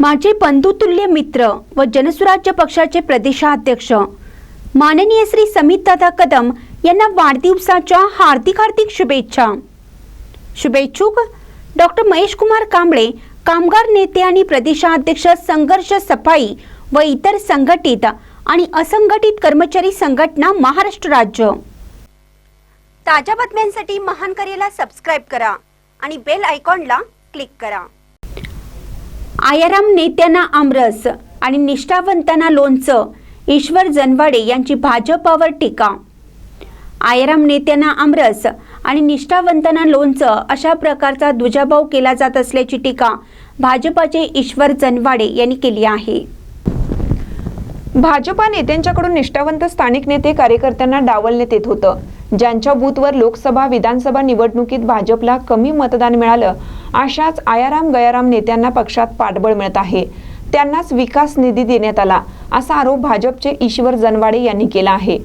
माझे बंधुतुल्य मित्र व जनसुराज्य पक्षाचे प्रदेशाध्यक्ष. माननीय श्री समित दादा कदम यांना वाढदिवसाच्या हार्दिक हार्दिक शुभेच्छा. शुभेच्छुक डॉक्टर महेश कुमार कांबळे कामगार नेते आणि प्रदेशाध्यक्ष संघर्ष सफाई व इतर संघटित आणि असंघटित कर्मचारी संघटना महाराष्ट्र राज्य. ताज्या बातम्यांसाठी महान करेला सबस्क्राईब करा आणि बेल आयकॉनला क्लिक करा. आयाराम नेत्यांना आमरस आणि निष्ठावंतांना लोणचं ईश्वर जनवाडे यांची भाजपावर टीका. आयाराम नेत्यांना आमरस आणि निष्ठावंतांना लोणचं अशा प्रकारचा दुजाभाव केला जात असल्याची टीका भाजपाचे ईश्वर जनवाडे यांनी केली आहे. भाजपा नेत्यांच्याकडून निष्ठावंत स्थानिक नेते कार्यकर्त्यांना डावलण्यात येत होतं. ज्यांच्या बूथवर लोकसभा विधानसभा निवडणुकीत भाजपला कमी मतदान मिळालं अशाच आयाराम गयाराम नेत्यांना पक्षात पाठबळ मिळत आहे. त्यांनाच विकास निधी देण्यात आला असा आरोप भाजपचे ईश्वर जनवाडे यांनी केला आहे.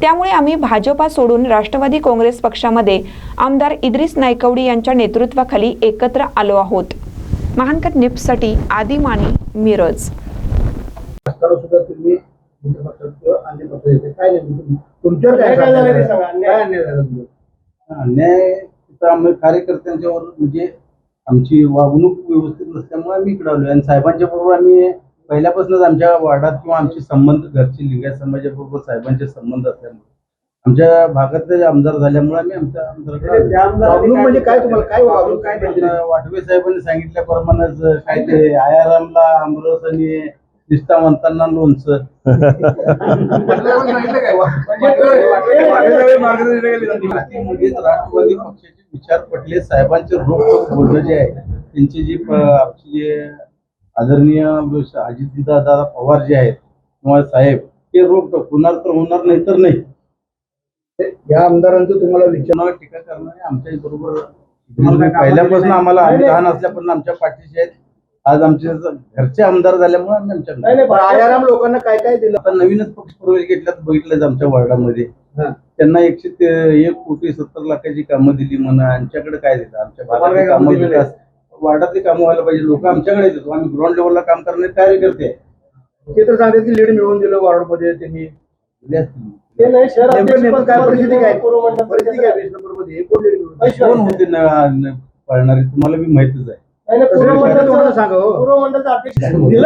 त्यामुळे आम्ही भाजपा सोडून राष्ट्रवादी काँग्रेस पक्षामध्ये आमदार इद्रिस नायकवडी यांच्या नेतृत्वाखाली एकत्र आलो आहोत. महानकट निप्ससाठी आदी माने मिरज अन्याय. कार्यकर्त्यांच्यावर म्हणजे आमची वागणूक व्यवस्थित नसल्यामुळे आम्ही इकडे आलो आणि साहेबांच्या बरोबर आम्ही पहिल्यापासूनच आमच्या वार्डात किंवा आमचे संबंध घरचे लिंगायत समाजाबरोबर साहेबांचे संबंध असल्यामुळे. आमच्या भागातले आमदार झाल्यामुळे आम्ही आमच्या आमदाराकडे म्हणजे काय तुम्हाला? काय वागणूक? वाटवे साहेबांनी सांगितल्याप्रमाणेच काय ते आयारामला आमरस आणि निष्ठावंतांना लोणचं. मुलीच राष्ट्रवादी पक्षाचे विचार पटले साहेबांचे रोख बोलणं जे आहे त्यांची जी आमची जे आदरणीय अजितदादा पवार जे आहेत किंवा साहेब ते रोख होणार तर होणार नाही तर नाही या आमदारांचं तुम्हाला विचार टीका करणं आमच्या बरोबर पहिल्यापासून आम्हाला आम्ही लहान असल्यापासून आमच्या पाठीशी आहेत. आज आमचे घरचे आमदार झाल्यामुळे आम्ही आमच्या नाही नाही आयाराम लोकांना काय काय दिलं? आता नवीनच पक्ष प्रवेश घेतल्यात बघितलं आमच्या वार्डामध्ये. त्यांना एकशे ते- एक कोटी सत्तर लाखाची कामं दिली म्हणा आमच्याकडे काय दिलं आमच्या काय कामं कामं दिली विकास वार्डातली कामं व्हायला पाहिजे लोक आमच्याकडे देतो आम्ही ग्राउंड लेवलला काम करणारे कार्यकर्ते. ते तर सांगतात की लीड मिळवून दिलं वॉर्डमध्ये त्यांनी असतील. नेमकं नेमकं काय परिस्थिती काय? परिस्थिती काय? कोण होते पळणारे? तुम्हाला बी माहितच आहे. हो. पूर्व मंडळाचं अध्यक्ष दिलं